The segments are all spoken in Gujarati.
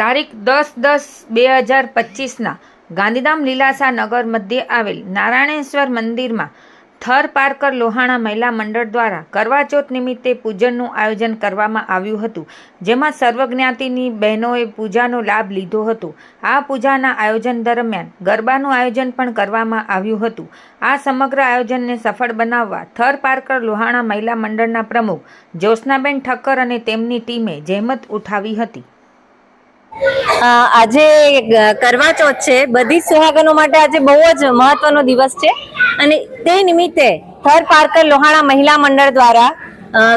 તારીખ દસ દસ બે હજાર પચીસના ગાંધીધામ લીલાસા નગર મધ્યે આવેલ નારાયણેશ્વર મંદિરમાં થર પારકર લોહાણા મહિલા મંડળ દ્વારા કરવાચોથ નિમિત્તે પૂજનનું આયોજન કરવામાં આવ્યું હતું, જેમાં સર્વજ્ઞાતિની બહેનોએ પૂજાનો લાભ લીધો હતો. આ પૂજાના આયોજન દરમિયાન ગરબાનું આયોજન પણ કરવામાં આવ્યું હતું. આ સમગ્ર આયોજનને સફળ બનાવવા થર પારકર લોહાણા મહિલા મંડળના પ્રમુખ જ્યોત્સનાબેન ઠક્કર અને તેમની ટીમે જહેમત ઉઠાવી હતી. આજે કરવા ચોથ છે. બધી સુહાગનો માટે આજે બહુ જ મહત્વનો દિવસ છે. અને તે નિમિત્તે થર પારકર લોહાણા મહિલા મંડળ દ્વારા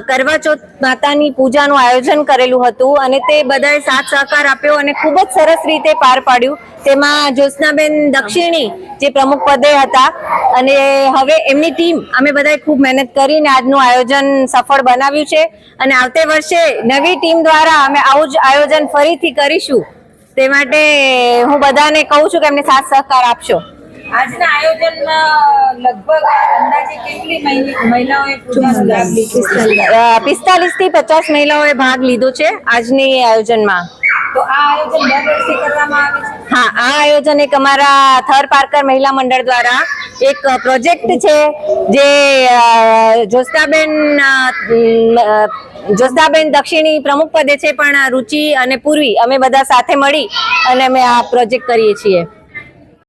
કરવા ચોથ માતાની પૂજાનું આયોજન કરેલું હતું અને તે બધાએ સાથ સહકાર આપ્યો અને ખૂબ જ સરસ રીતે પાર પાડ્યું. તેમાં જ્યોત્સનાબેન દક્ષિણી જે પ્રમુખ પદે હતા અને હવે એમની ટીમ અમે બધાએ ખૂબ મહેનત કરીને આજનું આયોજન સફળ બનાવ્યું છે અને આવતે વર્ષે નવી ટીમ દ્વારા અમે આવું જ આયોજન ફરીથી કરીશું. તે માટે હું બધાને કહું છું કે એમને સાથ સહકાર આપશો. આજના આયોજનમાં લગભગ અંદાજે કેટલી મહિલાઓએ પિસ્તાલીસથી પચાસ મહિલાઓએ ભાગ લીધો છે આજની આયોજનમાં. તો આ આયોજન દર વર્ષે કરવામાં આવે છે? હા આ આયોજન એક અમારા થર પાર્કર મહિલા મંડળ દ્વારા એક પ્રોજેક્ટ છે જે જોસ્તાબેન જ્યોત્સનાબેન દક્ષિણી પ્રમુખ પદે છે પણ રુચિ અને પૂર્વી અમે બધા સાથે મળી અને અમે આ પ્રોજેક્ટ કરીએ છીએ.